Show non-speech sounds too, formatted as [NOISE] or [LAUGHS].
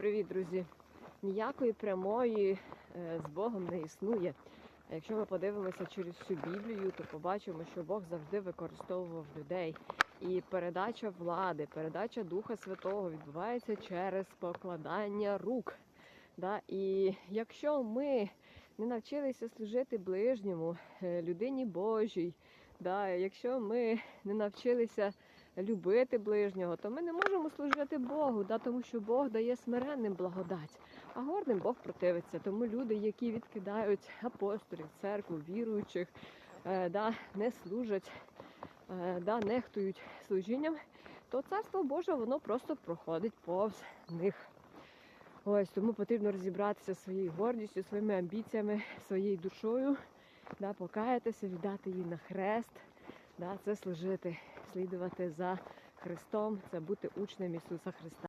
Привіт, друзі! Ніякої прямої е, з Богом не існує. Якщо ми подивимося через всю Біблію, то побачимо, що Бог завжди використовував людей. І передача влади, передача Духа Святого відбувається через покладання рук. Да? І якщо ми не навчилися служити ближньому, е, людині Божій, да? якщо ми [LAUGHS] не навчилися любити ближнього, то ми не можемо служити Богу, да? тому що Бог дає смиренним благодать, а горним Бог противиться. Тому люди, які відкидають апостолів, церкву, віруючих, е, да? не служать, е, да? нехтують служінням, то царство Боже воно просто проходить повз них. Ось тому потрібно розібратися своєю гордістю, своїми амбіціями, своєю душою, да, покаятися, віддати її на хрест. Да, це служити, слідувати за Христом, це бути учнем Ісуса Христа.